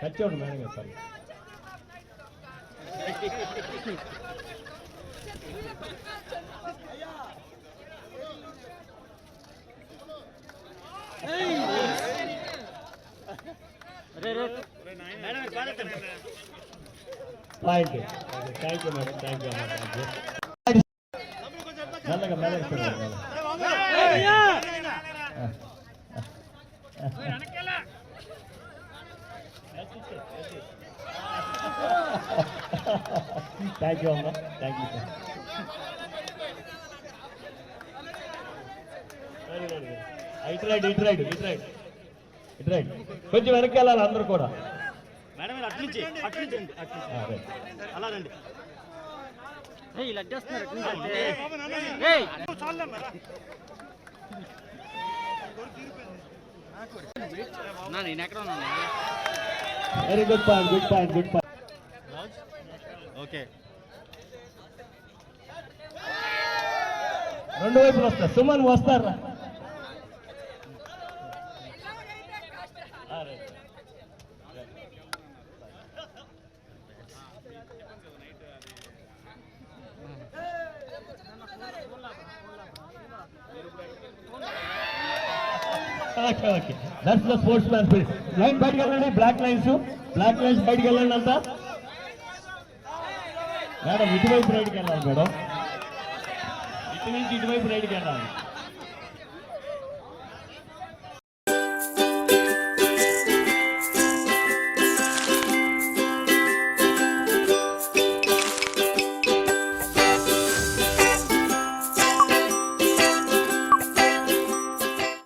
తెచ్చోండి madam గారు point thank you madam thank you అమ్మా thank you మెల్లగా మెల్లగా చూడండి, మెల్లగా. థ్యాంక్ యూ అమ్మా థ్యాంక్ యూ సార్ ఇటు రైట్ ఇటు రైట్ ఇటు రైట్ ఇటు రైట్ కొంచెం వెనక్కి వెళ్ళాలి అందరూ కూడా. మేడం రండి. అలా రండి. ఇలా నేను ఎక్కడ ఉన్నాను? Very good point good point good point okay రెండు వైపులు వస్తారు సుమన్ వస్తారా? Okay okay that's the sportsman spirit line బయటకు వెళ్ళండి. బ్లాక్ లైన్స్ బ్లాక్ లైన్స్ బయటకు వెళ్ళండి అంతా. మేడం ఇటువైపు రైడ్కి వెళ్ళాలి మేడం ఇటు నుంచి ఇటువైపు రైడ్కి వెళ్ళాలి.